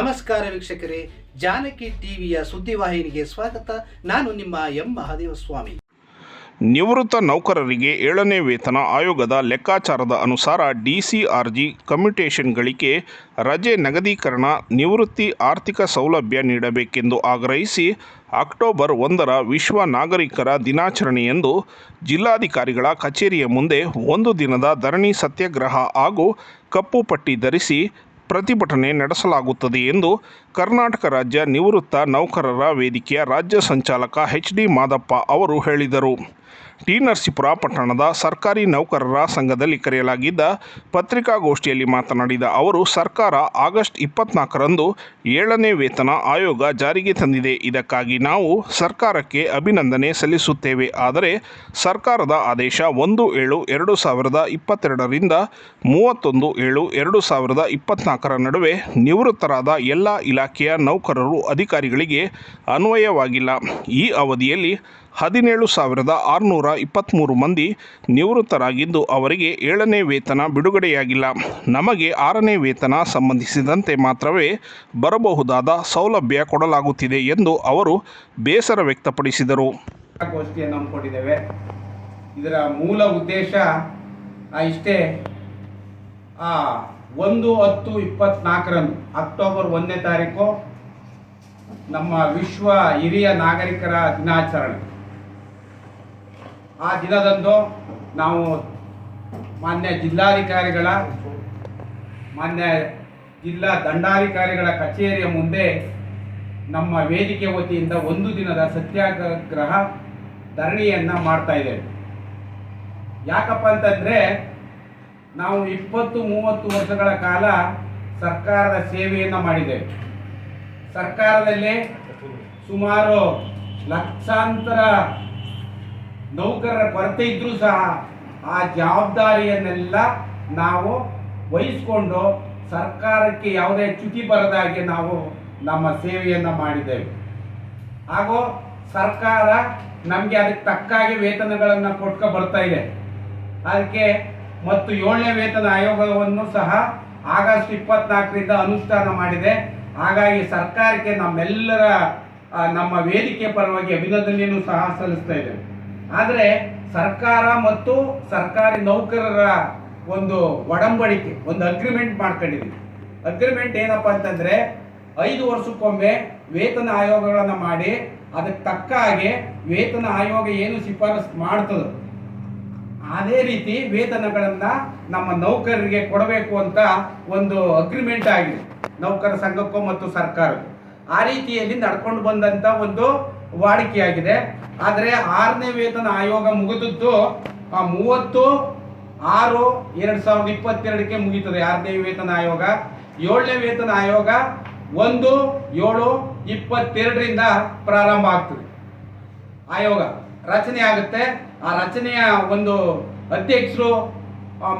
ನಮಸ್ಕಾರ ವೀಕ್ಷಕರೇ, ಜಾನಕಿ ಟಿವಿಯ ಸುದ್ದಿವಾಹಿನಿಗೆ ಸ್ವಾಗತ. ನಾನು ನಿಮ್ಮ ಎಂ. ಮಹಾದೇವ ಸ್ವಾಮಿ ನಿವೃತ್ತ ನೌಕರರಿಗೆ ಏಳನೇ ವೇತನ ಆಯೋಗದ ಲೆಕ್ಕಾಚಾರದ ಅನುಸಾರ ಡಿಸಿಆರ್ಜಿ ಕಮ್ಯುಟೇಷನ್ಗಳಿಗೆ ರಜೆ ನಗದೀಕರಣ, ನಿವೃತ್ತಿ ಆರ್ಥಿಕ ಸೌಲಭ್ಯ ನೀಡಬೇಕೆಂದು ಆಗ್ರಹಿಸಿ ಅಕ್ಟೋಬರ್ ಒಂದರ ವಿಶ್ವ ನಾಗರಿಕರ ದಿನಾಚರಣೆಯಂದು ಜಿಲ್ಲಾಧಿಕಾರಿಗಳ ಕಚೇರಿಯ ಮುಂದೆ ಒಂದು ದಿನದ ಧರಣಿ ಸತ್ಯಾಗ್ರಹ ಹಾಗೂ ಕಪ್ಪು ಪಟ್ಟಿ ಧರಿಸಿ ಪ್ರತಿಭಟನೆ ನಡೆಸಲಾಗುತ್ತದೆ ಎಂದು ಕರ್ನಾಟಕ ರಾಜ್ಯ ನಿವೃತ್ತ ನೌಕರರ ವೇದಿಕೆಯ ರಾಜ್ಯ ಸಂಚಾಲಕ ಎಚ್ ಡಿ ಮಾದಪ್ಪ ಅವರು ಹೇಳಿದರು. ಟಿ ನರಸೀಪುರ, ಪಟ್ಟಣದ ಸರ್ಕಾರಿ ನೌಕರರ ಸಂಘದಲ್ಲಿ ಕರೆಯಲಾಗಿದ್ದ ಪತ್ರಿಕಾಗೋಷ್ಠಿಯಲ್ಲಿ ಮಾತನಾಡಿದ ಅವರು, ಸರ್ಕಾರ ಆಗಸ್ಟ್ ಇಪ್ಪತ್ನಾಲ್ಕರಂದು ಏಳನೇ ವೇತನ ಆಯೋಗ ಜಾರಿಗೆ ತಂದಿದೆ. ಇದಕ್ಕಾಗಿ ನಾವು ಸರ್ಕಾರಕ್ಕೆ ಅಭಿನಂದನೆ ಸಲ್ಲಿಸುತ್ತೇವೆ. ಆದರೆ ಸರ್ಕಾರದ ಆದೇಶ ಒಂದು ಏಳು ಎರಡು ಸಾವಿರದ ಇಪ್ಪತ್ತೆರಡರಿಂದ ಮೂವತ್ತೊಂದು ಏಳು ಎರಡು ಸಾವಿರದ ಇಪ್ಪತ್ನಾಲ್ಕರ ನಡುವೆ ನಿವೃತ್ತರಾದ ಎಲ್ಲ ಇಲಾಖೆಯ ನೌಕರರು, ಅಧಿಕಾರಿಗಳಿಗೆ ಅನ್ವಯವಾಗಿಲ್ಲ. ಈ ಅವಧಿಯಲ್ಲಿ ಹದಿನೇಳು ಸಾವಿರದ ಆರುನೂರ ಇಪ್ಪತ್ತ್ಮೂರು ಮಂದಿ ನಿವೃತ್ತರಾಗಿದ್ದು ಅವರಿಗೆ ಏಳನೇ ವೇತನ ಬಿಡುಗಡೆಯಾಗಿಲ್ಲ. ನಮಗೆ ಆರನೇ ವೇತನ ಸಂಬಂಧಿಸಿದಂತೆ ಮಾತ್ರವೇ ಬರಬಹುದಾದ ಸೌಲಭ್ಯ ಕೊಡಲಾಗುತ್ತಿದೆ ಎಂದು ಅವರು ಬೇಸರ ವ್ಯಕ್ತಪಡಿಸಿದರು. ಇದರ ಮೂಲ ಉದ್ದೇಶ ಇಷ್ಟೇ ಒಂದು ಹತ್ತು ಇಪ್ಪತ್ನಾಲ್ಕರಂದು ಅಕ್ಟೋಬರ್ ಒಂದನೇ ತಾರೀಕು ನಮ್ಮ ವಿಶ್ವ ಹಿರಿಯ ನಾಗರಿಕರ ದಿನಾಚರಣೆ. ಆ ದಿನದಂದು ನಾವು ಮಾನ್ಯ ಜಿಲ್ಲಾಧಿಕಾರಿಗಳ, ಮಾನ್ಯ ಜಿಲ್ಲಾ ದಂಡಾಧಿಕಾರಿಗಳ ಕಚೇರಿಯ ಮುಂದೆ ನಮ್ಮ ವೇದಿಕೆ ವತಿಯಿಂದ ಒಂದು ದಿನದ ಸತ್ಯಾಗ್ರಹ ಧರಣಿಯನ್ನು ಮಾಡ್ತಾ ಇದ್ದೇವೆ. ಯಾಕಪ್ಪ ಅಂತಂದರೆ ನಾವು ಇಪ್ಪತ್ತು, ಮೂವತ್ತು ವರ್ಷಗಳ ಕಾಲ ಸರ್ಕಾರದ ಸೇವೆಯನ್ನು ಮಾಡಿದ್ದೇವೆ. ಸರ್ಕಾರದಲ್ಲಿ ಸುಮಾರು ಲಕ್ಷಾಂತರ ನೌಕರರ ಕೊರತೆ ಇದ್ರೂ ಸಹ ಆ ಜವಾಬ್ದಾರಿಯನ್ನೆಲ್ಲ ನಾವು ವಹಿಸ್ಕೊಂಡು ಸರ್ಕಾರಕ್ಕೆ ಯಾವುದೇ ಚ್ಯುತಿ ಬರದಾಗೆ ನಾವು ನಮ್ಮ ಸೇವೆಯನ್ನು ಮಾಡಿದ್ದೇವೆ. ಹಾಗೂ ಸರ್ಕಾರ ನಮಗೆ ಅದಕ್ಕೆ ತಕ್ಕಾಗಿ ವೇತನಗಳನ್ನು ಕೊಟ್ಕೊ ಬರ್ತಾ ಇದೆ. ಅದಕ್ಕೆ ಮತ್ತು ಏಳನೇ ವೇತನ ಆಯೋಗವನ್ನು ಸಹ ಆಗಸ್ಟ್ ಇಪ್ಪತ್ನಾಲ್ಕರಿಂದ ಅನುಷ್ಠಾನ ಮಾಡಿದೆ. ಹಾಗಾಗಿ ಸರ್ಕಾರಕ್ಕೆ ನಮ್ಮೆಲ್ಲರ ನಮ್ಮ ವೇದಿಕೆ ಪರವಾಗಿ ಅಭಿನಂದನೆಯನ್ನು ಸಹ ಸಲ್ಲಿಸ್ತಾ ಇದ್ದೇವೆ. ಆದರೆ ಸರ್ಕಾರ ಮತ್ತು ಸರ್ಕಾರಿ ನೌಕರರ ಒಂದು ಒಡಂಬಡಿಕೆ, ಒಂದು ಅಗ್ರಿಮೆಂಟ್ ಮಾಡ್ಕೊಂಡಿದ್ದೀವಿ ಅಗ್ರಿಮೆಂಟ್ ಏನಪ್ಪ ಅಂತಂದ್ರೆ ಐದು ವರ್ಷಕ್ಕೊಮ್ಮೆ ವೇತನ ಆಯೋಗಗಳನ್ನು ಮಾಡಿ, ಅದಕ್ಕೆ ತಕ್ಕ ಹಾಗೆ ವೇತನ ಆಯೋಗ ಏನು ಶಿಫಾರಸು ಮಾಡ್ತದೋ, ಅದೇ ರೀತಿ ವೇತನಗಳನ್ನು ನಮ್ಮ ನೌಕರರಿಗೆ ಕೊಡಬೇಕು ಅಂತ ಒಂದು ಅಗ್ರಿಮೆಂಟ್ ಆಗಿದೆ, ನೌಕರ ಸಂಘಕ್ಕೂ ಮತ್ತು ಸರ್ಕಾರಕ್ಕೂ. ಆ ರೀತಿಯಲ್ಲಿ ನಡ್ಕೊಂಡು ಬಂದಂತ ಒಂದು ವಾಡಿಕೆಯಾಗಿದೆ. ಆದರೆ ಆರನೇ ವೇತನ ಆಯೋಗ ಮುಗಿದದ್ದು ಮೂವತ್ತು ಆರು ಎರಡು ಸಾವಿರದ ಇಪ್ಪತ್ತೆರಡಕ್ಕೆ ಮುಗೀತದೆ ಆರನೇ ವೇತನ ಆಯೋಗ. ಏಳನೇ ವೇತನ ಆಯೋಗ ಒಂದು ಏಳು ಇಪ್ಪತ್ತೆರಡರಿಂದ ಪ್ರಾರಂಭ ಆಗ್ತದೆ. ಆಯೋಗ ರಚನೆ ಆಗುತ್ತೆ. ಆ ರಚನೆಯ ಒಂದು ಅಧ್ಯಕ್ಷರು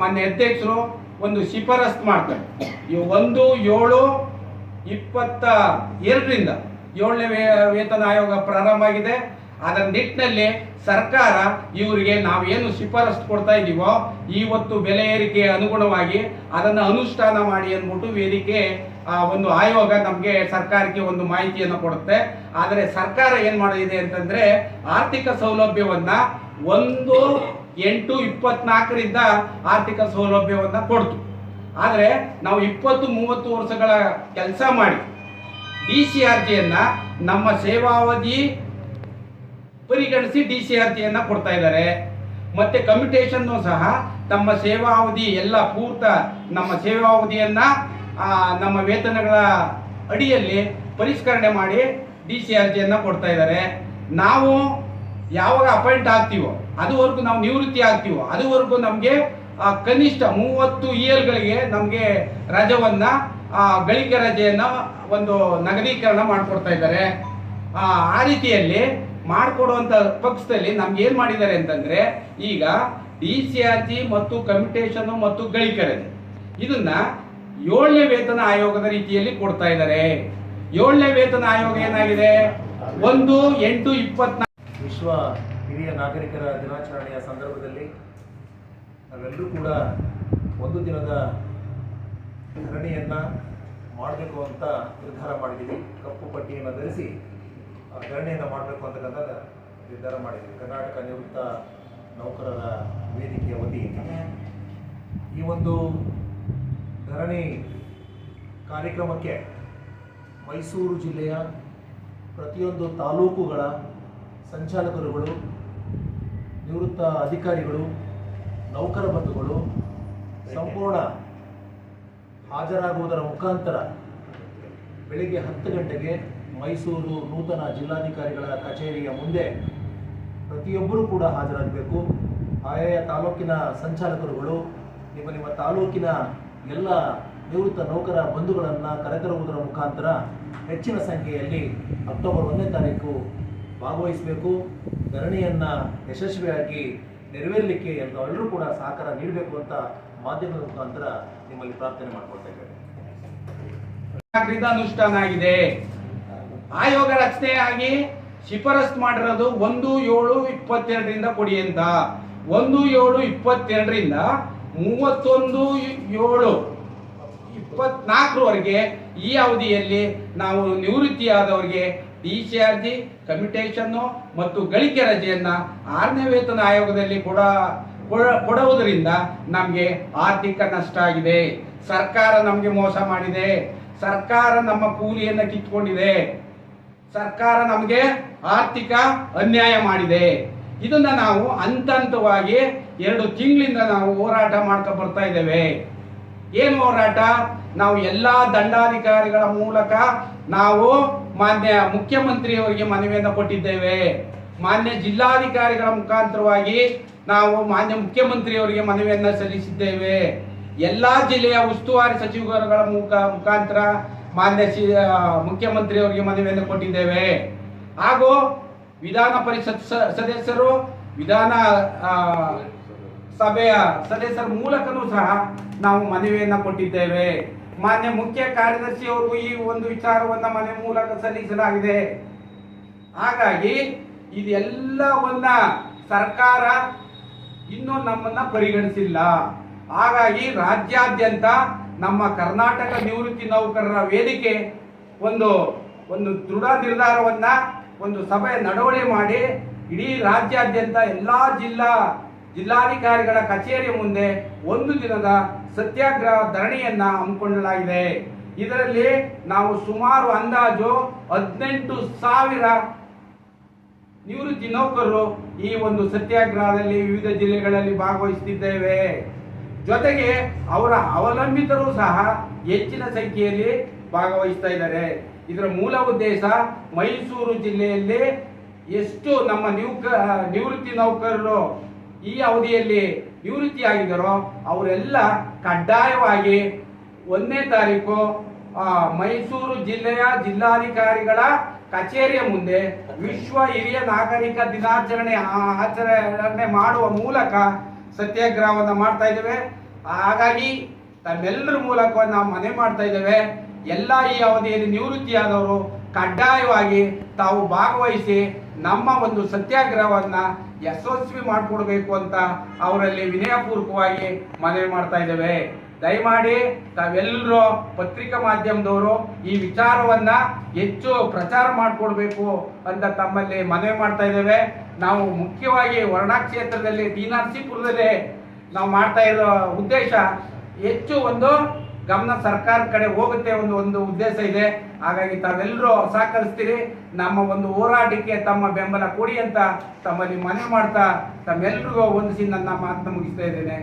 ಮಾನ್ಯ ಅಧ್ಯಕ್ಷರು ಒಂದು ಶಿಫಾರಸ್ತು ಮಾಡ್ತಾರೆ. ಈ ಒಂದು ಏಳು ಇಪ್ಪತ್ತ ಎರಡರಿಂದ ಏಳನೇ ವೇತನ ಆಯೋಗ ಪ್ರಾರಂಭ ಆಗಿದೆ. ಅದರ ನಿಟ್ಟಿನಲ್ಲಿ ಸರ್ಕಾರ ಇವರಿಗೆ ನಾವೇನು ಶಿಫಾರಸು ಕೊಡ್ತಾ ಇದ್ದೀವೋ ಇವತ್ತು ಬೆಲೆ ಏರಿಕೆ ಅನುಗುಣವಾಗಿ ಅದನ್ನು ಅನುಷ್ಠಾನ ಮಾಡಿ ಅಂದ್ಬಿಟ್ಟು ವೇದಿಕೆ ಆ, ಒಂದು ಆಯೋಗ ನಮಗೆ ಸರ್ಕಾರಕ್ಕೆ ಒಂದು ಮಾಹಿತಿಯನ್ನು ಕೊಡುತ್ತೆ. ಆದರೆ ಸರ್ಕಾರ ಏನು ಮಾಡಿದೆ ಅಂತಂದ್ರೆ ಆರ್ಥಿಕ ಸೌಲಭ್ಯವನ್ನ ಒಂದು ಎಂಟು ಇಪ್ಪತ್ನಾಲ್ಕರಿಂದ ಆರ್ಥಿಕ ಸೌಲಭ್ಯವನ್ನ ಕೊಡ್ತು. ಆದರೆ ನಾವು ಇಪ್ಪತ್ತು ಮೂವತ್ತು ವರ್ಷಗಳ ಕೆಲಸ ಮಾಡಿ ಡಿ ಸಿ ಆರ್ ನಮ್ಮ ಸೇವಾವಧಿ ಪರಿಗಣಿಸಿ ಡಿ ಸಿ ಆರ್ ಕೊಡ್ತಾ ಇದ್ದಾರೆ. ಮತ್ತೆ ಕಮ್ಯುಟೇಷನ್ ಸಹ ನಮ್ಮ ಸೇವಾವಧಿ ಎಲ್ಲ ಪೂರ್ತ ನಮ್ಮ ಸೇವಾವಧಿಯನ್ನ ನಮ್ಮ ವೇತನಗಳ ಅಡಿಯಲ್ಲಿ ಪರಿಷ್ಕರಣೆ ಮಾಡಿ ಡಿ ಸಿ ಆರ್ ಜಿಯನ್ನ ಕೊಡ್ತಾ ಇದ್ದಾರೆ. ನಾವು ಯಾವಾಗ ಅಪಾಯಿಂಟ್ ಆಗ್ತೀವೋ, ಅದುವರೆಗೂ ನಾವು ನಿವೃತ್ತಿ ಆಗ್ತೀವೋ, ಅದುವರೆಗೂ ನಮಗೆ ಕನಿಷ್ಠ ಮೂವತ್ತು ಇಯರ್ಗಳಿಗೆ ನಮಗೆ ರಜವನ್ನ ಗಳಿಕೆ ರಜೆಯನ್ನು ಒಂದು ನಗರೀಕರಣ ಮಾಡಿಕೊಡ್ತಾ ಇದ್ದಾರೆ. ಆ, ರೀತಿಯಲ್ಲಿ ಮಾಡಿಕೊಡುವಂಥ ಪಕ್ಷದಲ್ಲಿ ನಮ್ಗೆ ಏನು ಮಾಡಿದ್ದಾರೆ ಅಂತಂದ್ರೆ ಈಗ ಡಿ ಸಿ ಆರ್ ಜಿ ಮತ್ತು ಕಮಿಟೇಷನು ಮತ್ತು ಗಳಿಕೆ ರಜೆ ಇದನ್ನ ಏಳನೇ ವೇತನ ಆಯೋಗದ ರೀತಿಯಲ್ಲಿ ಕೊಡ್ತಾ ಇದ್ದಾರೆ. ಏಳನೇ ವೇತನ ಆಯೋಗ ಏನಾಗಿದೆ? ಒಂದು ಎಂಟು ಇಪ್ಪತ್ನಾಲ್ಕು. ವಿಶ್ವ ಹಿರಿಯ ನಾಗರಿಕರ ದಿನಾಚರಣೆಯ ಸಂದರ್ಭದಲ್ಲಿ ನಾವೆಲ್ಲರೂ ಕೂಡ ಒಂದು ದಿನದ ಧರಣಿಯನ್ನು ಮಾಡಬೇಕು ಅಂತ ನಿರ್ಧಾರ ಮಾಡಿದ್ದೀವಿ ಕಪ್ಪು ಪಟ್ಟಿಯನ್ನು ಧರಿಸಿ ಧರಣಿಯನ್ನು ಮಾಡಬೇಕು ಅಂತಕ್ಕಂಥ ನಿರ್ಧಾರ ಮಾಡಿದ್ದೀವಿ ಕರ್ನಾಟಕ ನಿವೃತ್ತ ನೌಕರರ ವೇದಿಕೆಯ ವತಿಯಿಂದ. ಈ ಒಂದು ಧರಣಿ ಕಾರ್ಯಕ್ರಮಕ್ಕೆ ಮೈಸೂರು ಜಿಲ್ಲೆಯ ಪ್ರತಿಯೊಂದು ತಾಲೂಕುಗಳ ಸಂಚಾಲಕರುಗಳು, ನಿವೃತ್ತ ಅಧಿಕಾರಿಗಳು, ನೌಕರ ಬಂಧುಗಳು, ಸಂಪೂರ್ಣ ಹಾಜರಾಗುವುದರ ಮುಖಾಂತರ ಬೆಳಿಗ್ಗೆ ಹತ್ತು ಗಂಟೆಗೆ ಮೈಸೂರು ನೂತನ ಜಿಲ್ಲಾಧಿಕಾರಿಗಳ ಕಚೇರಿಯ ಮುಂದೆ ಪ್ರತಿಯೊಬ್ಬರೂ ಕೂಡ ಹಾಜರಾಗಬೇಕು. ಆಯಾಯ ತಾಲೂಕಿನ ಸಂಚಾಲಕರುಗಳು, ನಿಮ್ಮ ನಿಮ್ಮ ತಾಲೂಕಿನ ಎಲ್ಲ ನಿವೃತ್ತ ನೌಕರ ಬಂಧುಗಳನ್ನು ಕರೆತರುವುದರ ಮುಖಾಂತರ ಹೆಚ್ಚಿನ ಸಂಖ್ಯೆಯಲ್ಲಿ ಅಕ್ಟೋಬರ್ ಒಂದನೇ ತಾರೀಕು ಭಾಗವಹಿಸಬೇಕು. ಧರಣಿಯನ್ನು ಯಶಸ್ವಿಯಾಗಿ ನೆರವೇರಲಿಕ್ಕೆ ಎಲ್ಲರೂ ಕೂಡ ಸಹಕಾರ ನೀಡಬೇಕು ಅಂತ ಮಾಧ್ಯಮದ ಮುಖಾಂತರ ನಿಮ್ಮಲ್ಲಿ ಪ್ರಾರ್ಥನೆ ಮಾಡ್ಕೊಳ್ತಾ ಅನುಷ್ಠಾನ ಆಗಿದೆ ಆಯೋಗ ರಚನೆ ಆಗಿ ಶಿಫಾರಸ್ ಮಾಡಿರೋದು ಒಂದು ಏಳು ಇಪ್ಪತ್ತೆರಡರಿಂದ ಕೊಡಿ ಅಂತ. ಒಂದು ಏಳು ಇಪ್ಪತ್ತೆರಡರಿಂದ ಮೂವತ್ತೊಂದು ಏಳು ಇಪ್ಪತ್ನಾಲ್ಕರವರೆಗೆ ಈ ಅವಧಿಯಲ್ಲಿ ನಾವು ನಿವೃತ್ತಿಯಾದವರಿಗೆ ಡಿ ಸಿ ಆರ್ ಜಿ ಕಮಿಟೇಷನ್ನು ಮತ್ತು ಗಳಿಕೆ ರಜೆಯನ್ನ ಆರನೇ ವೇತನ ಆಯೋಗದಲ್ಲಿ ಕೊಡ- ಕೊಡುವುದರಿಂದ ನಮಗೆ ಆರ್ಥಿಕ ನಷ್ಟ ಆಗಿದೆ. ಸರ್ಕಾರ ನಮಗೆ ಮೋಸ ಮಾಡಿದೆ. ಸರ್ಕಾರ ನಮ್ಮ ಕೂಲಿಯನ್ನು ಕಿತ್ಕೊಂಡಿದೆ. ಸರ್ಕಾರ ನಮಗೆ ಆರ್ಥಿಕ ಅನ್ಯಾಯ ಮಾಡಿದೆ. ಇದನ್ನ ನಾವು ಹಂತ ಹಂತವಾಗಿ ಎರಡು ತಿಂಗಳಿಂದ ನಾವು ಹೋರಾಟ ಮಾಡ್ಕೊ ಬರ್ತಾ ಇದ್ದೇವೆ. ಏನು ಹೋರಾಟ? ನಾವು ಎಲ್ಲಾ ದಂಡಾಧಿಕಾರಿಗಳ ಮೂಲಕ ನಾವು ಮಾನ್ಯ ಮುಖ್ಯಮಂತ್ರಿಯವರಿಗೆ ಮನವಿಯನ್ನು ಕೊಟ್ಟಿದ್ದೇವೆ. ಮಾನ್ಯ ಜಿಲ್ಲಾಧಿಕಾರಿಗಳ ಮುಖಾಂತರವಾಗಿ ನಾವು ಮಾನ್ಯ ಮುಖ್ಯಮಂತ್ರಿಯವರಿಗೆ ಮನವಿಯನ್ನು ಸಲ್ಲಿಸಿದ್ದೇವೆ. ಎಲ್ಲಾ ಜಿಲ್ಲೆಯ ಉಸ್ತುವಾರಿ ಸಚಿವರುಗಳ ಮುಖ, ಮುಖಾಂತರ ಮಾನ್ಯ ಮುಖ್ಯಮಂತ್ರಿ ಮುಖ್ಯಮಂತ್ರಿಯವರಿಗೆ ಮನವಿಯನ್ನು ಕೊಟ್ಟಿದ್ದೇವೆ. ಹಾಗೂ ವಿಧಾನ ಪರಿಷತ್ ಸದಸ್ಯರು, ವಿಧಾನ ಸಭೆಯ ಸದಸ್ಯರ ಮೂಲಕನೂ ಸಹ ನಾವು ಮನವಿಯನ್ನು ಕೊಟ್ಟಿದ್ದೇವೆ. ಮಾನ್ಯ ಮುಖ್ಯ ಕಾರ್ಯದರ್ಶಿಯವರು ಈ ಒಂದು ವಿಚಾರವನ್ನ ಮನೆ ಮೂಲಕ ಸಲ್ಲಿಸಲಾಗಿದೆ. ಹಾಗಾಗಿ ಇದೆಲ್ಲವನ್ನ ಸರ್ಕಾರ ಇನ್ನೂ ನಮ್ಮನ್ನ ಪರಿಗಣಿಸಿಲ್ಲ. ಹಾಗಾಗಿ ರಾಜ್ಯಾದ್ಯಂತ ನಮ್ಮ ಕರ್ನಾಟಕ ನಿವೃತ್ತಿ ನೌಕರರ ವೇದಿಕೆ ಒಂದು ಒಂದು ದೃಢ ನಿರ್ಧಾರವನ್ನ ಒಂದು ಸಭೆ ನಡವಳಿ ಮಾಡಿ ಇಡೀ ರಾಜ್ಯಾದ್ಯಂತ ಎಲ್ಲಾ ಜಿಲ್ಲಾ, ಜಿಲ್ಲಾಧಿಕಾರಿಗಳ ಕಚೇರಿ ಮುಂದೆ ಒಂದು ದಿನದ ಸತ್ಯಾಗ್ರಹ ಧರಣಿಯನ್ನ ಹಮ್ಮಿಕೊಳ್ಳಲಾಗಿದೆ. ಇದರಲ್ಲಿ ನಾವು ಸುಮಾರು ಅಂದಾಜು ಹದಿನೆಂಟು ಸಾವಿರ ನಿವೃತ್ತಿ ನೌಕರರು ಈ ಒಂದು ಸತ್ಯಾಗ್ರಹದಲ್ಲಿ ವಿವಿಧ ಜಿಲ್ಲೆಗಳಲ್ಲಿ ಭಾಗವಹಿಸುತ್ತಿದ್ದೇವೆ. ಜೊತೆಗೆ ಅವರ ಅವಲಂಬಿತರು ಸಹ ಹೆಚ್ಚಿನ ಸಂಖ್ಯೆಯಲ್ಲಿ ಭಾಗವಹಿಸ್ತಾ ಇದ್ದಾರೆ. ಇದರ ಮೂಲ ಉದ್ದೇಶ ಮೈಸೂರು ಜಿಲ್ಲೆಯಲ್ಲಿ ಎಷ್ಟು ನಮ್ಮ ನಿವೃತ್ತ, ನಿವೃತ್ತಿ ನೌಕರರು ಈ ಅವಧಿಯಲ್ಲಿ ನಿವೃತ್ತಿಯಾಗಿದ್ದಾರೋ ಅವರೆಲ್ಲ ಕಡ್ಡಾಯವಾಗಿ ಒಂದನೇ ತಾರೀಕು ಮೈಸೂರು ಜಿಲ್ಲೆಯ ಜಿಲ್ಲಾಧಿಕಾರಿಗಳ ಕಚೇರಿಯ ಮುಂದೆ ವಿಶ್ವ ಹಿರಿಯ ನಾಗರಿಕ ದಿನಾಚರಣೆ ಆಚರಣೆ ಮಾಡುವ ಮೂಲಕ ಸತ್ಯಾಗ್ರಹವನ್ನು ಮಾಡ್ತಾ ಇದ್ದೇವೆ. ಹಾಗಾಗಿ ತಮ್ಮೆಲ್ಲರ ಮೂಲಕ ನಾವು ಮನೆ ಮಾಡ್ತಾ ಇದ್ದೇವೆ. ಎಲ್ಲ ಈ ಅವಧಿಯಲ್ಲಿ ನಿವೃತ್ತಿಯಾದವರು ಕಡ್ಡಾಯವಾಗಿ ತಾವು ಭಾಗವಹಿಸಿ ನಮ್ಮ ಒಂದು ಸತ್ಯಾಗ್ರಹವನ್ನ ಯಶಸ್ವಿ ಮಾಡಿಕೊಡ್ಬೇಕು ಅಂತ ಅವರಲ್ಲಿ ವಿನಯಪೂರ್ವಕವಾಗಿ ಮನವಿ ಮಾಡ್ತಾ ಇದ್ದೇವೆ. ದಯಮಾಡಿ ತಾವೆಲ್ಲರೂ ಪತ್ರಿಕಾ ಮಾಧ್ಯಮದವರು ಈ ವಿಚಾರವನ್ನ ಹೆಚ್ಚು ಪ್ರಚಾರ ಮಾಡಿಕೊಡ್ಬೇಕು ಅಂತ ತಮ್ಮಲ್ಲಿ ಮನವಿ ಮಾಡ್ತಾ ಇದ್ದೇವೆ. ನಾವು ಮುಖ್ಯವಾಗಿ ವರ್ಣಾ ಕ್ಷೇತ್ರದಲ್ಲಿ ಡಿ ನಾವು ಮಾಡ್ತಾ ಇರೋ ಉದ್ದೇಶ ಹೆಚ್ಚು ಒಂದು ಗಮನ ಸರ್ಕಾರದ ಕಡೆ ಹೋಗುತ್ತೆ ಒಂದು ಒಂದು ಉದ್ದೇಶ ಇದೆ. ಹಾಗಾಗಿ ತಾವೆಲ್ಲರೂ ಸಹಕರಿಸ್ತೀರಿ. ನಮ್ಮ ಒಂದು ಹೋರಾಟಕ್ಕೆ ತಮ್ಮ ಬೆಂಬಲ ಕೊಡಿ ಅಂತ ತಮ್ಮಲ್ಲಿ ಮನವಿ ಮಾಡ್ತಾ ತಮ್ಮೆಲ್ಲರಿಗೂ ಒಂದಿಸಿ ನನ್ನ ಮಾತನ್ನ ಮುಗಿಸ್ತಾ ಇದ್ದೇನೆ.